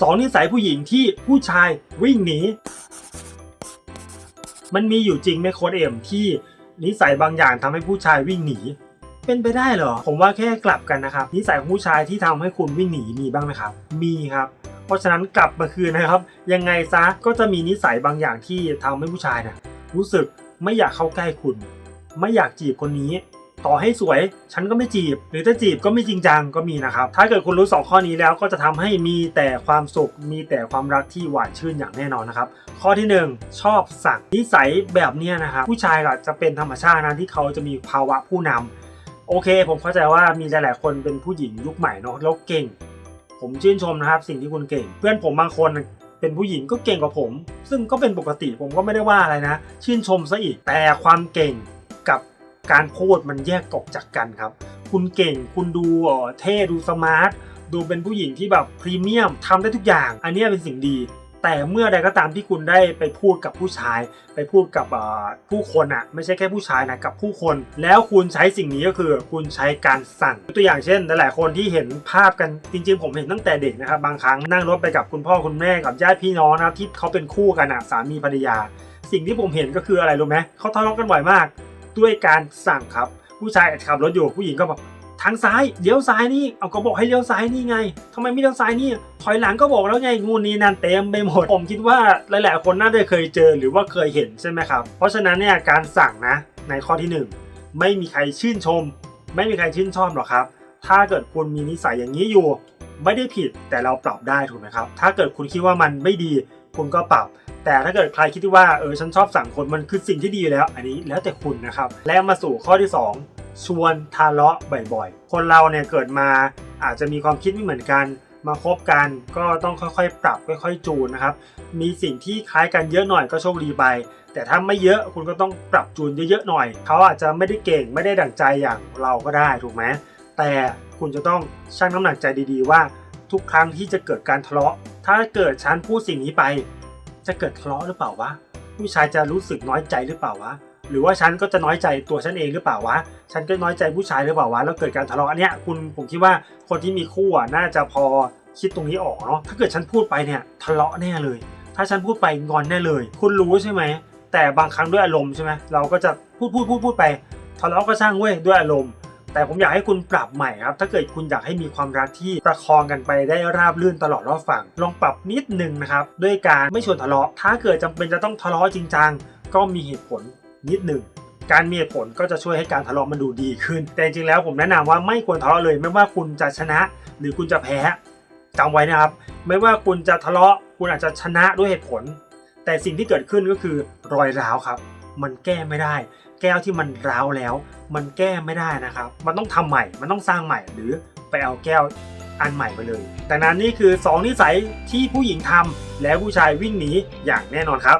สองนิสัยผู้หญิงที่ผู้ชายวิ่งหนี มันมีอยู่จริงไหมโค้ดเอ็มที่นิสัยบางอย่างทำให้ผู้ชายวิ่งหนี เป็นไปได้เหรอ ผมว่าแค่กลับกันนะครับ นิสัยของผู้ชายที่ทำให้คุณวิ่งหนีมีบ้างไหมครับ มีครับ เพราะฉะนั้นกลับมาคืนนะครับ ยังไงซะก็จะมีนิสัยบางอย่างที่ทำให้ผู้ชายนะรู้สึกไม่อยากเข้าใกล้คุณ ไม่อยากจีบคนนี้ ต่อให้สวยฉันก็ไม่จีบ หรือถ้าจีบก็ไม่จริงจังก็มีนะครับ ถ้าเกิดคุณรู้สองข้อนี้แล้วก็จะทำให้มีแต่ความสุข มีแต่ความรักที่หวานชื่นอย่างแน่นอนนะครับ ข้อที่หนึ่งชอบสั่งนิสัยแบบนี้นะครับผู้ชายก็จะเป็นธรรมชาตินะที่เขาจะมีภาวะผู้นำโอเค ผมเข้าใจว่ามีหลาย ๆ คนเป็นผู้หญิงยุคใหม่เนาะแล้วเก่ง ผมชื่นชมนะครับ สิ่งที่คุณเก่ง เพื่อนผมบางคนเป็นผู้หญิงก็เก่งกว่าผม ซึ่งก็เป็นปกติผมก็ไม่ได้ว่าอะไรนะ ชื่นชมซะอีกแต่ความเก่ง การพูดมันแยกออกจากกันครับ คุณเก่งคุณดูเท่ดูสมาร์ทดูเป็นผู้หญิงที่แบบพรีเมียมทำได้ทุกอย่าง อันนี้เป็นสิ่งดี แต่เมื่อใดก็ตามที่คุณได้ไปพูดกับผู้ชาย ไปพูดกับผู้คนอะไม่ใช่แค่ผู้ชายนะกับผู้คน แล้วคุณใช้สิ่งนี้ก็คือคุณใช้การสั่งตัวอย่างเช่น หลายๆคนที่เห็นภาพกันจริง ๆ ผมเห็นตั้งแต่เด็กนะครับบางครั้งนั่งรถไปกับคุณพ่อคุณแม่กับญาติพี่น้องนะครับที่เขาเป็นคู่กันอะสามีภรรยา สิ่งที่ผมเห็นก็คืออะไรรู้ไหมเขาทะเลาะกันบ่อยมาก ด้วยการสั่งครับ ผู้ชายขับรถอยู่ผู้หญิงก็แบบทางซ้ายเลี้ยวซ้ายนี่เอาก็บอกให้เลี้ยวซ้ายนี่ไงทำไมไม่เลี้ยวซ้ายนี่ถอยหลังก็บอกแล้วไงงูนี้นันเต็มไปหมดผมคิดว่าหลาย ๆ คนน่าจะเคยเจอหรือว่าเคยเห็นใช่ไหมครับ เพราะฉะนั้นเนี่ยการสั่งนะในข้อที่หนึ่งไม่มีใครชื่นชม ไม่มีใครชื่นชอบหรอกครับ ถ้าเกิดคุณมีนิสัยอย่างนี้อยู่ ไม่ได้ผิดแต่เราปรับได้ถูกไหมครับ ถ้าเกิดคุณคิดว่ามันไม่ดี คุณก็ปรับ แต่ถ้าเกิดใครคิดว่าเออฉันชอบสั่งคนมันคือสิ่งที่ดีอยู่แล้ว อันนี้แล้วแต่คุณนะครับ และมาสู่ข้อที่ 2 ชวนทะเลาะบ่อยๆ คนเราเนี่ยเกิดมาอาจจะมีความคิดไม่เหมือนกันมาคบกันก็ต้องค่อยๆ ปรับค่อยๆ จูนนะครับ มีสิ่งที่คล้ายกันเยอะหน่อยก็โชคดีไป แต่ถ้าไม่เยอะคุณก็ต้องปรับจูนเยอะๆหน่อย เขาอาจจะไม่ได้เก่งไม่ได้ดั่งใจอย่างเราก็ได้ถูกไหมแต่คุณจะต้องชั่งน้ำหนักใจดีๆว่า ทุกครั้งที่จะเกิดการทะเลาะ ถ้าเกิดฉันพูดสิ่งนี้ไป จะเกิดทะเลาะหรือเปล่าวะ ผู้ชายจะรู้สึกน้อยใจหรือเปล่าวะ หรือว่าฉันก็จะน้อยใจตัวฉันเองหรือเปล่าวะ ฉันก็น้อยใจผู้ชายหรือเปล่าวะ แล้วเกิดการทะเลาะอันเนี้ยคุณผมคิดว่าคนที่มีคู่อะน่าจะพอคิดตรงนี้ออกเนาะ ถ้าเกิดฉันพูดไปเนี่ยทะเลาะแน่เลย ถ้าฉันพูดไปงอนแน่เลย คุณรู้ใช่ไหม แต่บางครั้งด้วยอารมณ์ใช่ไหมเราก็จะพูดพูดพูดพูดไป ทะเลาะก็ช่างเว้ยด้วยอารมณ์ แต่ผมอยากให้คุณปรับใหม่ครับ ถ้าเกิดคุณอยากให้มีความรักที่ประคองกันไปได้ราบรื่นตลอดรอบฝั่ง ลองปรับนิดนึงนะครับ ด้วยการไม่ชวนทะเลาะ ถ้าเกิดจำเป็นจะต้องทะเลาะจริงจังก็มีเหตุผลนิดหนึ่งการมีเหตุผลก็จะช่วยให้การทะเลาะมันดูดีขึ้น แต่จริงๆแล้วผมแนะนำว่าไม่ควรทะเลาะเลย ไม่ว่าคุณจะชนะหรือคุณจะแพ้จำไว้นะครับ ไม่ว่าคุณจะทะเลาะคุณอาจจะชนะด้วยเหตุผล แต่สิ่งที่เกิดขึ้นก็คือรอยร้าวครับ มันแก้ไม่ได้ แก้วที่มันร้าวแล้ว มันแก้ไม่ได้นะครับ มันต้องทำใหม่ มันต้องสร้างใหม่ หรือไปเอาแก้วอันใหม่ไปเลย แต่นั้นนี่คือ 2 นิสัยที่ผู้หญิงทำแล้วผู้ชายวิ่งหนีอย่างแน่นอนครับ